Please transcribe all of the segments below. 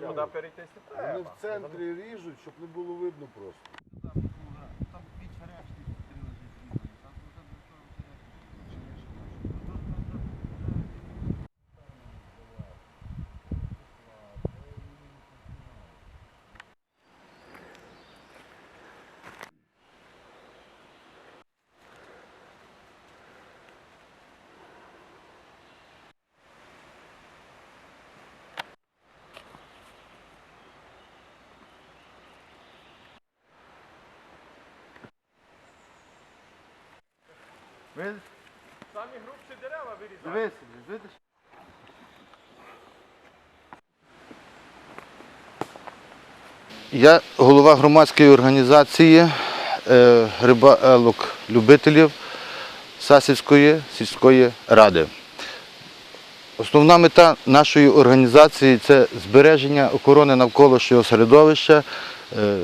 то туди перейти треба. Вони в центрі ріжуть, щоб не було видно просто. Самі грубші дерева вирізають. Я голова громадської організації е, рибалок любителів Сасівської сільської ради. Основна мета нашої організації це збереження охорони навколишнього середовища, е,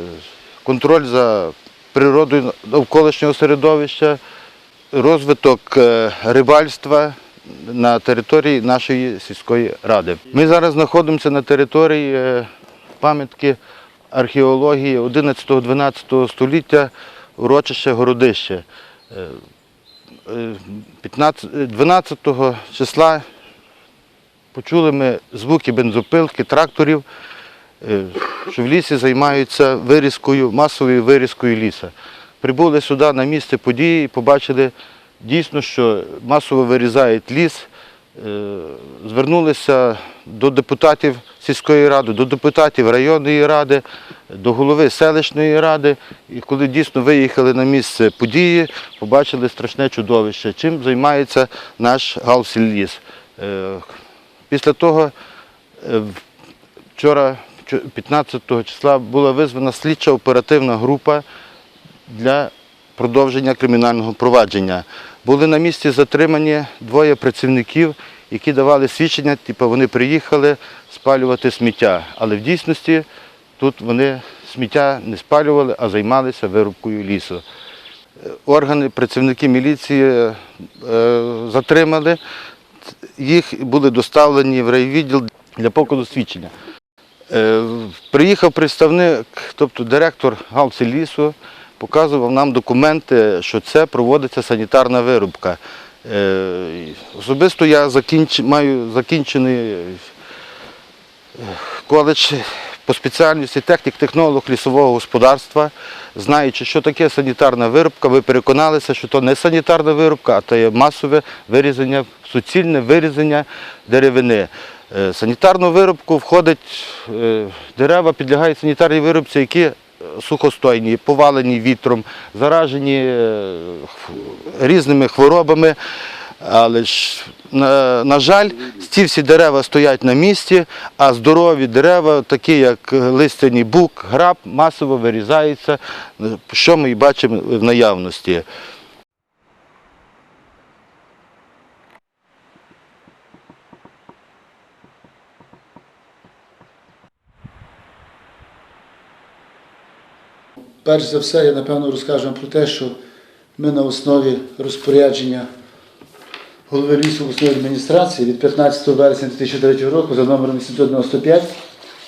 контроль за природою навколишнього середовища, розвиток е, рибальства на території нашої сільської ради. Ми зараз знаходимося на території е, пам'ятки археології 11-12 століття урочище Городище. Е, е, 15 12 числа почули ми звуки бензопилки, тракторів, що в лісі займаються вирізкою, масовою вирізкою ліса. Прибули сюди на місце події і побачили дійсно, що масово вирізають ліс. Е, Звернулися до депутатів сільської ради, до депутатів районної ради, до голови селищної ради. І коли дійсно виїхали на місце події, побачили страшне чудовище, чим займається наш галсілліс. Е, Після того е, вчора, 15 числа, була визвана слідча оперативна група для продовження кримінального провадження. Були на місці затримані двоє працівників, які давали свідчення, типу вони приїхали спалювати сміття. Але в дійсності тут вони сміття не спалювали, а займалися вирубкою лісу. Е, Органи, працівники міліції е, затримали, їх були доставлені в райвідділ для покладу свідчення. Е, Приїхав представник, тобто директор Галці лісу, показував нам документи, що це проводиться санітарна вирубка. Е, Особисто я закінч... маю закінчений е, коледж по спеціальності технік-технолог лісового господарства. Знаючи, що таке санітарна вирубка, ви переконалися, що то не санітарна вирубка, а то є масове вирізання, суцільне вирізання деревини. Е, Санітарну вирубку входить дерева, підлягають санітарній вирубці, які сухостойні, повалені вітром, заражені е, різними хворобами. Але ж, на, на жаль, ці всі дерева стоять на місці, а здорові дерева, такі як листяний бук, граб, масово вирізаються, що ми і бачимо в наявності. Перш за все, я напевно розкажу вам про те, що ми на основі розпорядження голови лісу адміністрації від 15 вересня 2003 року за номером 895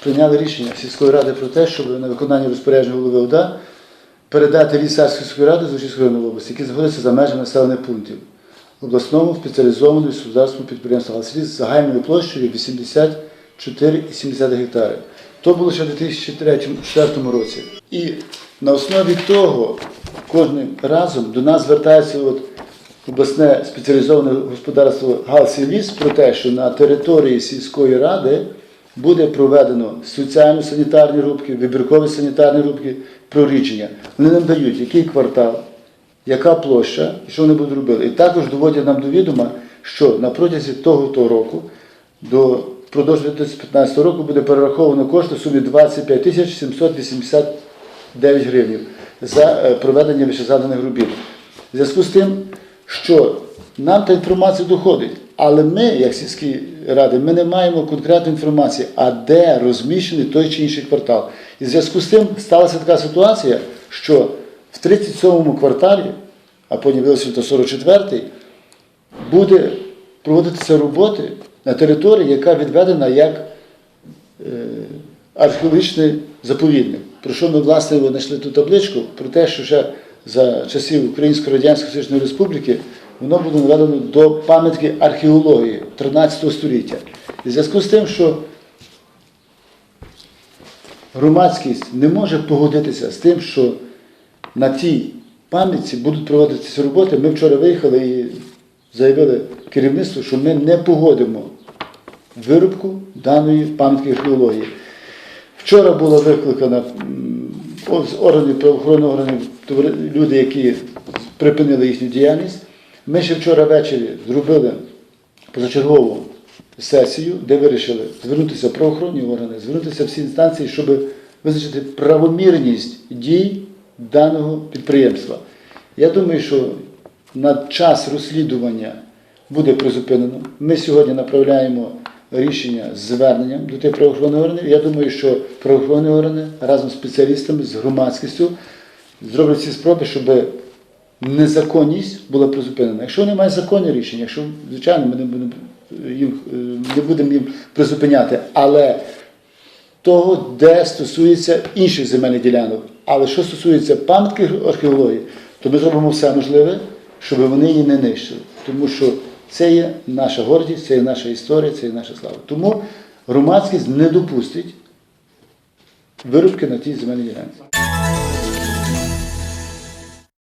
прийняли рішення сільської ради про те, щоб на виконання розпорядження голови ОДА передати ліс сільської ради з Учівської районної області, які знаходяться за межами населених пунктів обласному спеціалізованому господарському підприємству «Галсліс» з загальною площею 84,7 гектари. То було ще в 2004 році. І на основі того кожним разом до нас звертається от обласне спеціалізоване господарство «Галсіліс» про те, що на території сільської ради буде проведено соціально-санітарні рубки, вибіркові санітарні рубки, прорідження. Вони нам дають, який квартал, яка площа і що вони будуть робити. І також доводять нам до відома, що на протязі того того року до впродовж 2015 року буде перераховано кошти в сумі 25 тисяч 789 гривень за е, проведення вищезгаданих робіт. В зв'язку з тим, що нам та інформація доходить, але ми, як сільські ради, ми не маємо конкретної інформації, а де розміщений той чи інший квартал. І в зв'язку з тим сталася така ситуація, що в 37-му кварталі, а потім виявилося, що 44-й, буде проводитися роботи на території, яка відведена як е, археологічний заповідник. Про що ми власне знайшли ту табличку? Про те, що ще за часів Української Радянської Союзної Республіки воно було наведено до пам'ятки археології 13 століття. І в зв'язку з тим, що громадськість не може погодитися з тим, що на тій пам'ятці будуть проводитися роботи. Ми вчора виїхали і заявили керівництву, що ми не погодимо вирубку даної пам'ятки археології. Вчора була викликана м, з органів правоохоронних органів люди, які припинили їхню діяльність. Ми ще вчора ввечері зробили позачергову сесію, де вирішили звернутися в правоохоронні органи, звернутися в всі інстанції, щоб визначити правомірність дій даного підприємства. Я думаю, що на час розслідування буде призупинено. Ми сьогодні направляємо рішення з зверненням до тих правоохоронних органів. Я думаю, що правоохоронні органи разом з спеціалістами, з громадськістю зроблять всі спроби, щоб незаконність була призупинена. Якщо немає законне рішення, якщо, звичайно, ми не будемо їм, е, не будемо їм призупиняти, але того, де стосується інших земельних ділянок. Але що стосується пам'ятки археології, то ми зробимо все можливе, щоб вони її не нищили. Тому що це є наша гордість, це є наша історія, це є наша слава. Тому громадськість не допустить вирубки на тій земельній ділянці.